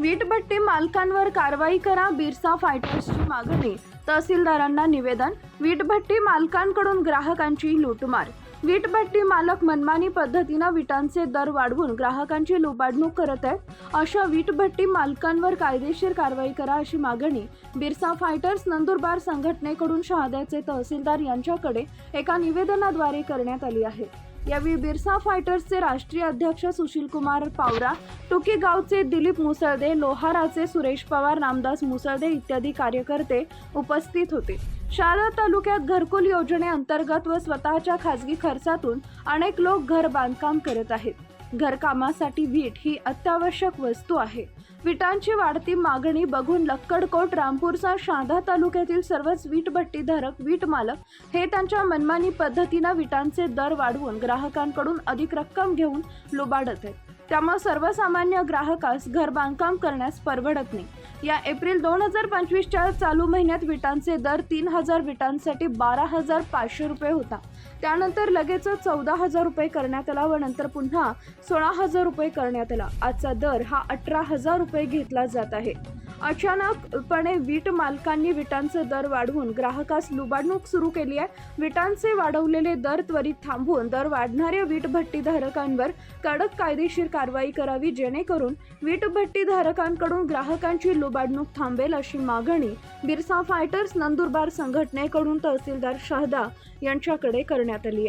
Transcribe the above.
वीटभट्टी मालकांवर कारवाई करा बिरसा फायटर्सची मागणी तहसीलदारांना निवेदन वीटभट्टी मालकांकडून ग्राहकांची लूटमार. वीटभट्टी मालक मनमानी पद्धतीनं विटांचे दर वाढवून ग्राहकांची लुबाडणूक करत आहेत अशा वीटभट्टी मालकांवर कायदेशीर कारवाई करा अशी मागणी बिरसा फायटर्स नंदुरबार संघटनेकडून शहाद्याचे तहसीलदार यांच्याकडे एका निवेदनाद्वारे करण्यात आली आहे. यावेळी बिरसा फायटर्सचे राष्ट्रीय अध्यक्ष सुशील कुमार पावरा टुकी गावचे दिलीप मुसळदे लोहाराचे सुरेश पवार रामदास मुसळदे इत्यादी कार्यकर्ते उपस्थित होते. शारदा तालुक्यात घरकुल योजनेअंतर्गत व स्वतःच्या खाजगी खर्चातून अनेक लोक घर बांधकाम करत आहेत. घरकामासाठी वीट ही अत्यावश्यक वस्तू आहे. विटांची वाढती मागणी बघून लक्कडकोट रामपूरचा शहादा तालुक्यातील सर्वच वीटभट्टीधारक वीट मालक हे त्यांच्या मनमानी पद्धतीनं विटांचे दर वाढवून ग्राहकांकडून अधिक रक्कम घेऊन लुबाडत आहेत. त्यामुळे सर्वसामान्य ग्राहकास घर बांधकाम करण्यास परवडत नाही. या एप्रिल दोन हजार पंचवीसच्या चालू महिन्यात विटांचे दर तीन हजार विटांसाठी बारा हजार पाचशे रुपये होता. त्यानंतर लगेच चौदा हजार रुपये करण्यात आला व नंतर पुन्हा सोळा हजार रुपये करण्यात आला. आजचा दर हा अठरा हजार रुपये घेतला जात आहे. अचानकपणे वीट मालकांनी विटांचे दर वाढवून ग्राहकास लुबाडणूक सुरू केली आहे. विटांचे वाढवलेले दर त्वरित थांबवून दर वाढणाऱ्या वीटभट्टीधारकांवर कडक कायदेशीर कारवाई करावी जेणेकरून वीटभट्टीधारकांकडून ग्राहकांची लुबाडणूक थांबेल अशी मागणी बिरसा फायटर्स नंदुरबार संघटनेकडून तहसीलदार शहदा यांच्याकडे करण्यात आली आहे.